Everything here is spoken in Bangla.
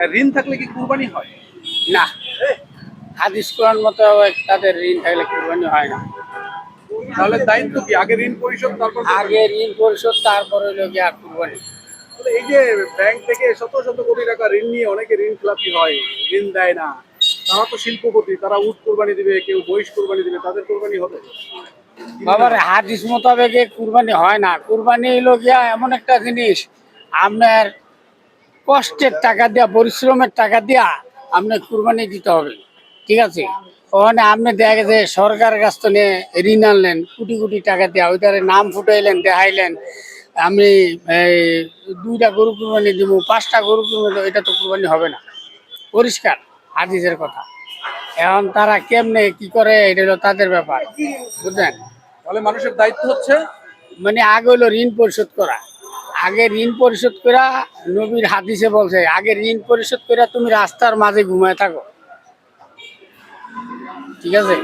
ঋণ থাকলে কি কুরবানি হয়? না। হাদিস কোরআন মতো তাদের ঋণ থাকলে কুরবানি হয় না। তাহলে দায়িত্ব কি? আগে ঋণ পরিশোধ তারপর আগে ঋণ পরিশোধ তারপরে হলো গিয়া কুরবানি। এই যে ব্যাংক থেকে শত শত কোটি টাকা ঋণ নিয়ে অনেকে ঋণ খেলাপি হয় ঋণ দেয় না। তারা তো শিল্পপতি তারা উট কোরবানি দিবে কেউ বহিষ কোরবানি দিবে তাদের কোরবানি হবে? বাবার হাদিস মোতাবেক কুরবানি হয় না। কুরবানি হলো গিয়া এমন একটা জিনিস আপনার কষ্টের টাকা দিয়া পরিশ্রমের টাকা দিয়া আপনার কুরবানি দিতে হবে। ঠিক আছে? ওখানে আপনি দেখা গেছে সরকার কাছ থেকে ঋণ আনলেন কোটি কোটি টাকা দেওয়া ওইটারে নাম ফুটাইলেন দেখাইলেন। আমি এই দুইটা গরু কুরবানি দিব পাঁচটা গরু কুরবানি এটা তো কুরবানি হবে না। পরিষ্কার হাদিসের কথা। এখন তারা কেমনে কি করে এটা হলো তাদের ব্যাপার। বুঝলেন? তাহলে মানুষের দায়িত্ব হচ্ছে মানে আগে হলো ঋণ পরিশোধ করা। আগে ঋণ পরিশোধ করা নবীর হাদিসে বলছে, আগে ঋণ পরিশোধ করা তুমি রাস্তার মাঝে ঘুমায় থাকো। ঠিক আছে?